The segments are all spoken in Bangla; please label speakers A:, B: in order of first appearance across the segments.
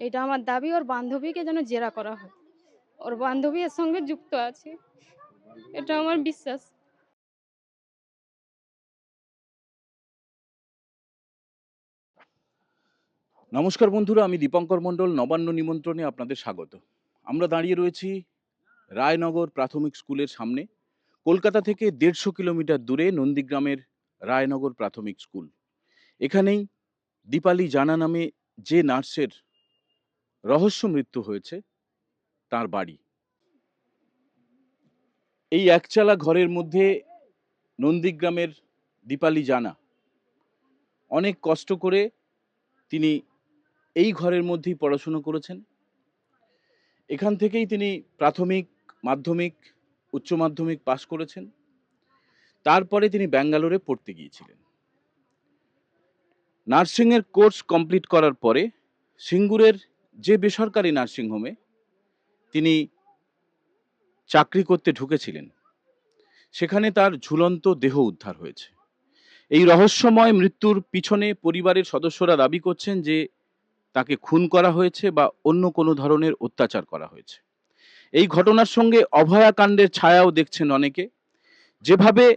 A: এটা আমার দাবি, ওর বান্ধবীকে যেন জেরা করা হয়। ওর বান্ধবী এর সঙ্গে যুক্ত আছে। এটা আমার বিশ্বাস।
B: নমস্কার বন্ধুরা, আমি দীপঙ্কর মণ্ডল, নবান্ন নিমন্ত্রণে আপনাদের স্বাগত। আমরা দাঁড়িয়ে রয়েছি রায়নগর প্রাথমিক স্কুলের সামনে। কলকাতা থেকে দেড়শো কিলোমিটার দূরে নন্দীগ্রামের রায়নগর প্রাথমিক স্কুল। এখানেই দীপালি জানা নামে যে নার্সের রহস্য মৃত্যু হয়েছে তার বাড়ি। এই একচালা ঘরের মধ্যে নন্দীগ্রামের দীপালি জানা। অনেক কষ্ট করে তিনি এই ঘরের মধ্যেই পড়াশুনো করেছেন। এখান থেকেই তিনি প্রাথমিক, মাধ্যমিক, উচ্চ মাধ্যমিক পাশ করেছেন। তারপরে তিনি ব্যাঙ্গালোরে পড়তে গিয়েছিলেন। নার্সিংয়ের কোর্স কমপ্লিট করার পরে সিঙ্গুরের যে বেসরকারি নার্সিংহোমে তিনি চাকরি করতে ঢুকেছিলেন, সেখানে তার ঝুলন্ত দেহ উদ্ধার হয়েছে। এই রহস্যময় মৃত্যুর পিছনে পরিবারের সদস্যরা দাবি করছেন যে তাকে খুন করা হয়েছে বা অন্য কোনো ধরনের অত্যাচার করা হয়েছে। এই ঘটনার সঙ্গে অভয়াকাণ্ডের ছায়াও দেখছেন অনেকে। যেভাবে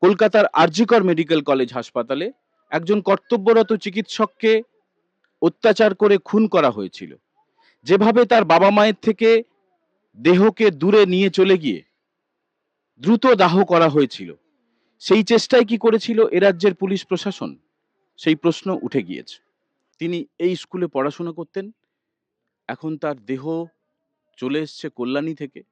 B: কলকাতার আরজিকর মেডিকেল কলেজ হাসপাতালে একজন কর্তব্যরত চিকিৎসককে অত্যাচার করে খুন করা হয়েছিল। যেভাবে তার বাবা মায়ের থেকে দেহকে দূরে নিয়ে চলে গিয়ে দ্রুত দাহ করা হয়েছিল, সেই চেষ্টাই কি করেছিল এ রাজ্যের পুলিশ প্রশাসন? সেই প্রশ্ন উঠে গিয়েছে। তিনি এই স্কুলে পড়াশোনা করতেন, এখন তার দেহ চলে এসছে কল্যাণী থেকে।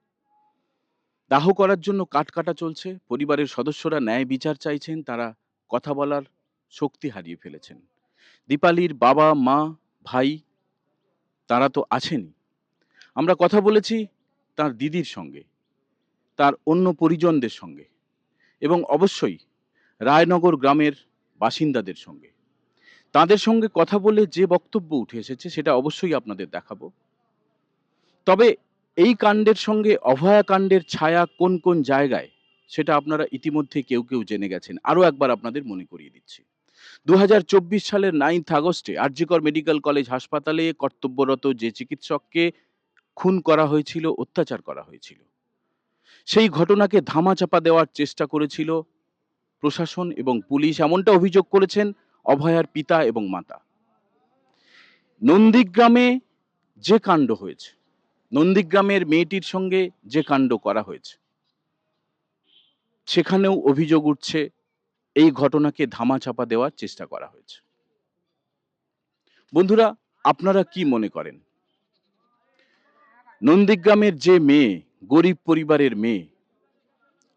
B: দাহ করার জন্য কাট কাটা চলছে, পরিবারের সদস্যরা ন্যায় বিচার চাইছেন, তারা কথা বলার শক্তি হারিয়ে ফেলেছেন। দীপালির বাবা, মা, ভাই, তারা তো আছেনই। আমরা কথা বলেছি তার দিদির সঙ্গে, তার অন্য পরিজনদের সঙ্গে এবং অবশ্যই রায়নগর গ্রামের বাসিন্দাদের সঙ্গে। তাদের সঙ্গে কথা বলে যে বক্তব্য উঠে এসেছে সেটা অবশ্যই আপনাদের দেখাবো। তবে এই কাণ্ডের সঙ্গে অভয়া কাণ্ডের ছায়া কোন কোন জায়গায়, সেটা আপনারা ইতিমধ্যে কেউ কেউ জেনে গেছেন। আরও একবার আপনাদের মনে করিয়ে দিচ্ছি। চব্বিশ সালের নাইন্থ আগস্টে আরজিকর মেডিকেল কলেজ হাসপাতালে কর্তব্যরত যে চিকিৎসককে খুন করা হয়েছিল, অত্যাচার করা হয়েছিল। সেই ঘটনাকে ধামাচাপা দেওয়ার চেষ্টা করেছিল প্রশাসন এবং পুলিশ, এমনটা অভিযোগ করেছেন অভয়ার পিতা এবং মাতা। নন্দীগ্রামে যে কাণ্ড হয়েছে, নন্দীগ্রামের মেয়েটির সঙ্গে যে কাণ্ড করা হয়েছে, সেখানেও অভিযোগ উঠছে এই ঘটনাকে ধামাচাপা দেওয়ার চেষ্টা করা হয়েছে। বন্ধুরা, আপনারা কি মনে করেন? নন্দীগ্রামের যে মেয়ে, গরিব পরিবারের মেয়ে,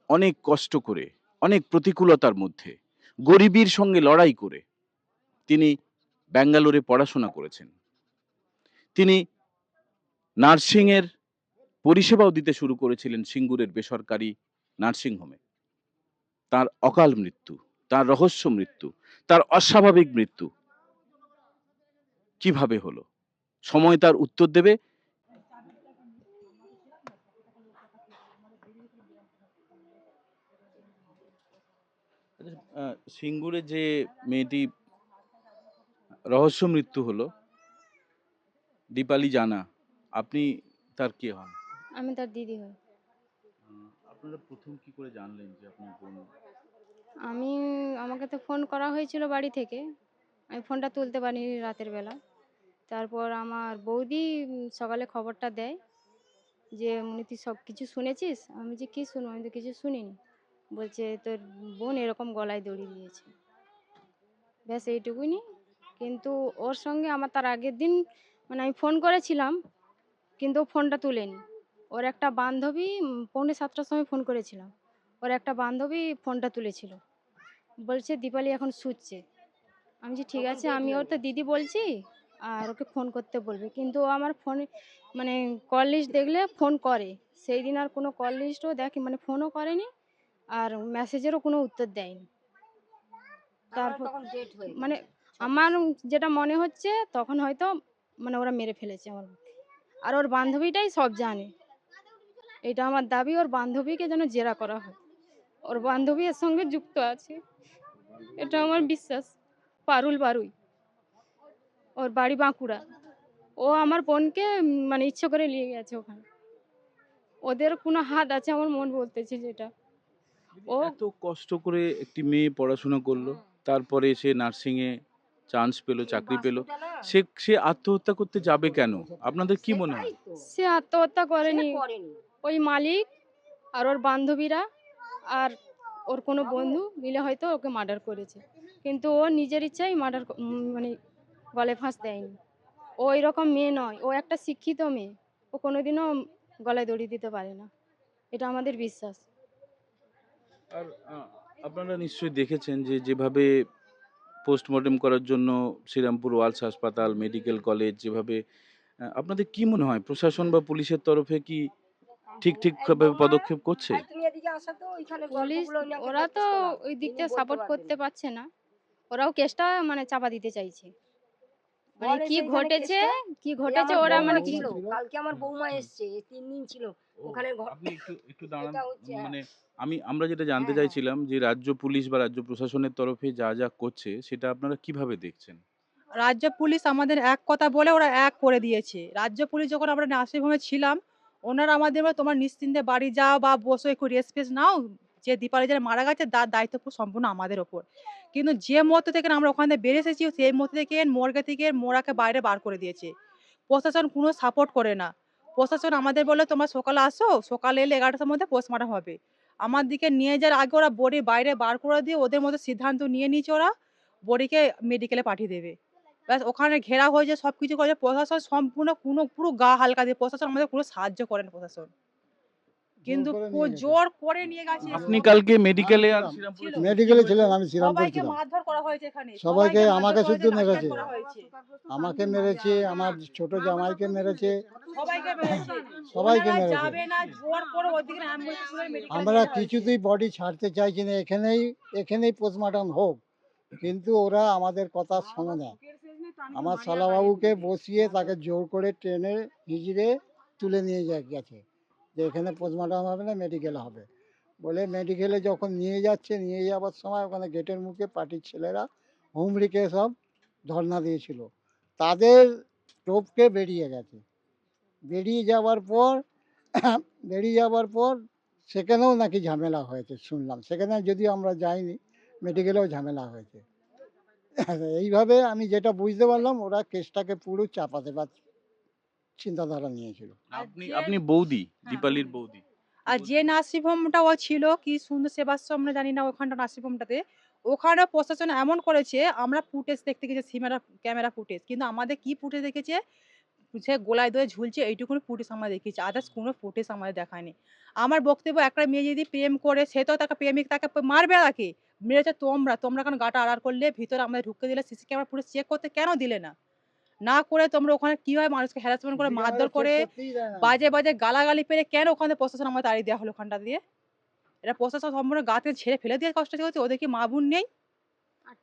B: অনেক কষ্ট করে, অনেক প্রতিকূলতার মধ্যে, গরিবীর সঙ্গে লড়াই করে, তিনি ব্যাঙ্গালোরে পড়াশোনা করেছেন। তিনি নার্সিংয়ের পরিষেবাও দিতে শুরু করেছিলেন সিঙ্গুরের বেসরকারি নার্সিংহোমে তার অকাল মৃত্যু। তার রহস্য মৃত্যু তার অস্বাভাবিক মৃত্যু। কীভাবে হলো? সময় তার উত্তর দেবে? সিঙ্গুরে যে মেয়েটি রহস্য মৃত্যু হলো দীপালি জানা আপনি তার কে হন?
A: আমি তার দিদি হই।
B: আপনারা প্রথম কি করে জানলেন যে আপনার বোন
A: আমি, আমাকে তো ফোন করা হয়েছিল বাড়ি থেকে। আমি ফোনটা তুলতে পারিনি রাতের বেলা। তারপর আমার বৌদি সকালে খবরটা দেয় যে উনি তুই সব কিছু শুনেছিস? আমি যে, কী শুনব? আমি তো কিছু শুনিনি। বলছে, তোর বোন এরকম গলায় দড়ি দিয়েছে। ব্যাস, এইটুকুনি। কিন্তু ওর সঙ্গে আমার তার আগের দিন মানে আমি ফোন করেছিলাম, কিন্তু ও ফোনটা তুলেনি। ওর একটা বান্ধবী পৌনে সাতটার সময় ফোন করেছিলাম। ওর একটা বান্ধবী ফোনটা তুলেছিল। বলছে দীপালি এখন শুচ্ছে। আমি যে ঠিক আছে আমি ওর তো দিদি বলছি আর ওকে ফোন করতে বলবে। কিন্তু ও আমার ফোনে মানে কল লিস্ট দেখলে ফোন করে। সেই দিন আর কোনো কল লিস্টও দেখে মানে ফোনও করেনি আর মেসেজেরও কোনো উত্তর দেয়নি। তারপর মানে আমার যেটা মনে হচ্ছে তখন হয়তো মানে ওরা মেরে ফেলেছে আমার আর ওর বান্ধবীটাই সব জানে। এটা আমার দাবি ওর বান্ধবীকে যেন জেরা করা হয়। ওর বান্ধবীর সঙ্গে যুক্ত আছে। এটা আমার বিশ্বাস। পারুল বারুই। ওর বাড়ি বাঁকুড়া। ও আমার বোনকে মানে ইচ্ছে করে নিয়ে গেছে ওখানে। ওদের কোনো হাত আছে আমার মন বলতেছে যেটা। ও
B: এত কষ্ট করে একটি মেয়ে পড়াশোনা করল তারপরে সে নার্সিং এ চান্স পেল চাকরি পেল। সে সে আত্মহত্যা করতে যাবে কেন? আপনাদের কি মনে হয়?
A: সে আত্মহত্যা করেনি।
C: করেনি।
A: ওই মালিক আর ওর বান্ধবীরা আর ওর কোনো বন্ধু মিলে হয়তো ওকে মার্ডার করেছে। কিন্তু ও নিজের ইচ্ছাই মার্ডার মানে গলে ফাঁস দেয়নি। ও এরকম মেয়ে নয় ও একটা শিক্ষিত মেয়ে। ও কোনোদিনও গলায় দড়ি দিতে পারে না। এটা আমাদের বিশ্বাস।
B: আর আপনারা নিশ্চয়ই দেখেছেন যে যেভাবে পোস্টমর্টেম করার জন্য শ্রীরামপুর ওয়ালস হাসপাতাল মেডিকেল কলেজ যেভাবে আপনাদের কি মনে হয়? প্রশাসন বা পুলিশের তরফে কি ঠিক ঠিক ভাবে পদক্ষেপ করছে?
C: ওইখানে
A: পুলিশ ওরা তো ওই দিক
C: তিনি
A: থেকে
C: বলতে
A: সাপোর্ট করতে পারছে না। ওরাও কেসটা মানে চাপা দিতে চাইছে। মানে কি ঘটেছে? কি ঘটেছে? ওরা মানে কি
C: কালকে আমার বৌমা এসছে তিন দিন ছিল। ওখানে
B: আপনি একটু একটু দাঁড়ান।
C: হ্যাঁ।
B: মানে আমি আমরা যেটা জানতে
C: হ্যাঁ,
B: চাইছিলাম যে রাজ্য পুলিশ বা রাজ্য প্রশাসনের তরফে যা যা করছে সেটা আপনারা কীভাবে দেখছেন?
D: রাজ্য পুলিশ আমাদের এক কথা বলে ওরা এক করে দিয়েছে। রাজ্য পুলিশ যখন আমরা নার্সিংহোমে ছিলাম ওনারা আমাদের তোমার নিশ্চিন্তে বাড়ি যাও বা বসো, একটু রেস্ট ফেস্ট নাও। যে দীপালি যারা মারা গেছে, তার দায়িত্ব পুরো সম্পূর্ণ আমাদের ওপর। কিন্তু যে মুহূর্ত থেকে আমরা ওখান বেরিয়ে এসেছি, সেই মুহূর্ত থেকে মর্গে থেকে মোরাকে বাইরে বার করে দিয়েছে। প্রশাসন কোনো সাপোর্ট করে না। প্রশাসন আমাদের বলে, তোমরা সকালে আসো, সকালে এলে এগারোটার মধ্যে পোস্টমর্টম হবে। আমার দিকে নিয়ে যাওয়ার আগে ওরা বডি বাইরে বার করে দিয়ে ওদের মধ্যে সিদ্ধান্ত নিয়ে নিয়েছে ওরা, বডিকে মেডিকেলে পাঠিয়ে দেবে। ব্যাস ওখানে ঘেরা হয়েছে সব কিছু করেছে। প্রশাসন সম্পূর্ণ কোনো পুরো গা হালকা দিয়ে প্রশাসন আমাদের পুরো সাহায্য করেন প্রশাসন। কিন্তু। জোর করে নিয়ে গেছে।
B: আপনি কালকে মেডিকেলে আর
E: ছিলাম। মেডিকেলে ছিলাম আমি শ্রীরামপুর
D: সবাইকে মারধর করা হয়েছে এখানে।
E: সবাইকে আমাকে শুধু মেরেছে। আমাকে মেরেছে আমার ছোট জামাইকে মেরেছে।
D: সবাইকে মেরেছে।
E: সবাইকে মেরেছে।
D: যাবে না জোর করে ওদিকে অ্যাম্বুলেন্স করে মেডিকেল
E: আমরা কিছুতেই বডি ছাড়তে চাইছি না। এখানেই এখানেই পোস্টমর্টম হোক। কিন্তু ওরা আমাদের কথা শোনে না। আমার শালাবাবুকে বসিয়ে তাকে জোর করে ট্রেনে হিজড়ে তুলে নিয়ে যা গেছে। যে এখানে পোস্টমর্টম হবে না মেডিকেলে হবে। বলে মেডিকেলে যখন নিয়ে যাচ্ছে নিয়ে যাওয়ার সময় ওখানে গেটের মুখে পার্টির ছেলেরা হুমড়িকে সব ধর্ণা দিয়েছিল। তাদের টোপকে বেরিয়ে গেছে। বেরিয়ে যাওয়ার পর বেরিয়ে যাওয়ার পর সেখানেও নাকি ঝামেলা হয়েছে শুনলাম। সেখানে যদিও আমরা যাইনি মেডিকেলেও ঝামেলা হয়েছে। এইভাবে আমি যেটা বুঝতে পারলাম ওরা কেসটাকে পুরো চাপাতে বা চিন্তাধারা নিয়েছিল।
B: আপনি আপনি বৌদি
D: হ্যাঁ,
B: দীপালির বৌদি।
D: আর যে নার্সিংহোমটা ও ছিল কি সুন্দর সেবাশ্রম আমরা জানি না ওখানটা নার্সিংহোমটাতে ওখানে প্রশাসন এমন করেছে আমরা ফুটেজ দেখতে গেছি সিমেরা ক্যামেরা ফুটেজ কিন্তু আমাদের কি ফুটেজ দেখেছে? সে গোলায় দয়ে ঝুলছে এইটুকুনি ফুটেজ আমরা দেখেছি আদার্স কোনো ফুটেজ আমাদের দেখায়নি। আমার বক্তব্য একটা মেয়ে যদি প্রেম করে সে তো তাকে প্রেমিক তাকে মারবে তাকে মেরেছে তোমরা তোমরা কেন গাটা আড়ার করলে? ভিতরে আমাদের ঢুকে দিলে সিসি ক্যামেরা ফুটেজ চেক করতে কেন দিলে না? না করে তোমরা ওখানে কীভাবে মানুষকে হ্যারাসমেন্ট করে মারধর করে বাজে বাজে গালাগালি পেরে কেন ওখানে প্রশাসন আমাদের তাড়িয়ে দেওয়া হলো ওখানটা দিয়ে? এটা প্রশাসন সম্পূর্ণ গাতে ছেড়ে ফেলে দিয়ে কষ্ট করছে ওদের কি মা বোন নেই?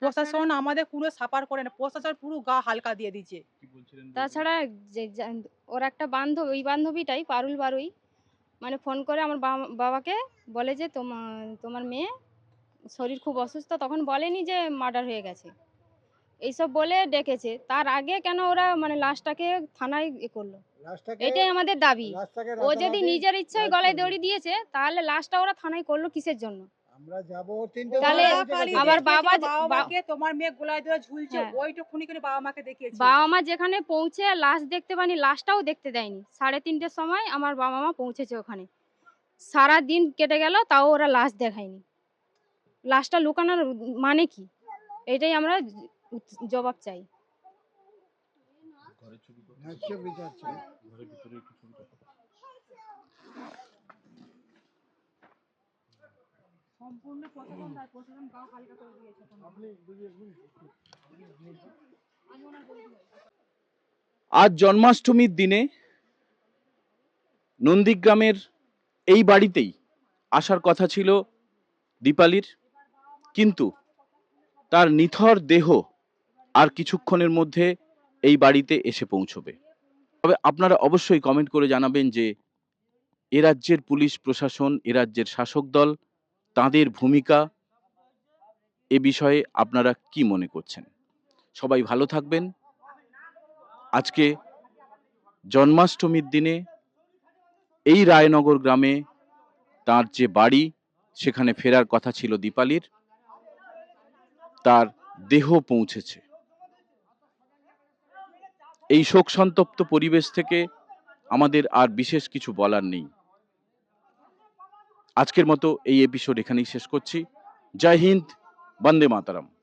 D: প্রশাসন আমাদের পুরো সাপার করে না প্রশাসন পুরো গা হালকা দিয়ে দিচ্ছে
B: কি?
A: তাছাড়া যে ওর একটা বান্ধব ওই বান্ধবীটাই পারুল বারুই মানে ফোন করে আমার বাবাকে বলে যে তোমার তোমার মেয়ে শরীর খুব অসুস্থ তখন বলেনি যে মার্ডার হয়ে গেছে। এইসব বলে ডেকেছে। তার আগে কেন ওরা মানে লাশটাকে থানায় এ করল? এটাই আমাদের দাবি। ও যদি নিজের ইচ্ছায় গলায় দড়ি দিয়েছে তাহলে লাশটা ওরা থানায় করল কিসের জন্য?
E: আমরা যাব তিনটে
A: তাহলে
E: বাজে
D: গালাগালি
E: গেছে।
A: আবার বাবা যে-
D: বাবা
A: বা-
D: মাকে তোমার মেয়ে গোলায় ধরে ঝুলছে
A: হ্যাঁ।
D: ওইটুকুনি করে বাবা মাকে দেখিয়েছে।
A: বাবা মা যেখানে পৌঁছে লাশ দেখতে পানি লাশটাও দেখতে দেয়নি। সাড়ে তিনটের সময় আমার বাবা মা পৌঁছেছে ওখানে। সারা দিন কেটে গেল তাও ওরা লাশ দেখায়নি। লাশটা লুকানোর মানে কি? এটাই আমরা জবাব চাই।
B: আজ জন্মাষ্টমীর দিনে নন্দীগ্রামের এই বাড়িতেই আসার কথা ছিল দীপালির। কিন্তু তার নিথর দেহ আর কিছুক্ষণের মধ্যে এই বাড়িতে এসে পৌঁছবে। তবে আপনারা অবশ্যই কমেন্ট করে জানাবেন যে, এ রাজ্যের পুলিশ প্রশাসন, এ রাজ্যের শাসক দল তাঁদের ভূমিকা এ বিষয়ে আপনারা কি মনে করছেন? সবাই ভালো থাকবেন। আজকে জন্মাষ্টমীর দিনে এই রায়নগর গ্রামে তার যে বাড়ি, সেখানে ফেরার কথা ছিল দীপালির। তার দেহ পৌঁছেছে। এই শোক সন্তপ্ত পরিবেশ থেকে আমাদের আর বিশেষ কিছু বলার নেই। আজকের মতো এই এপিসোড এখানেই শেষ করছি। জয় হিন্দ, বন্দে মাতারাম।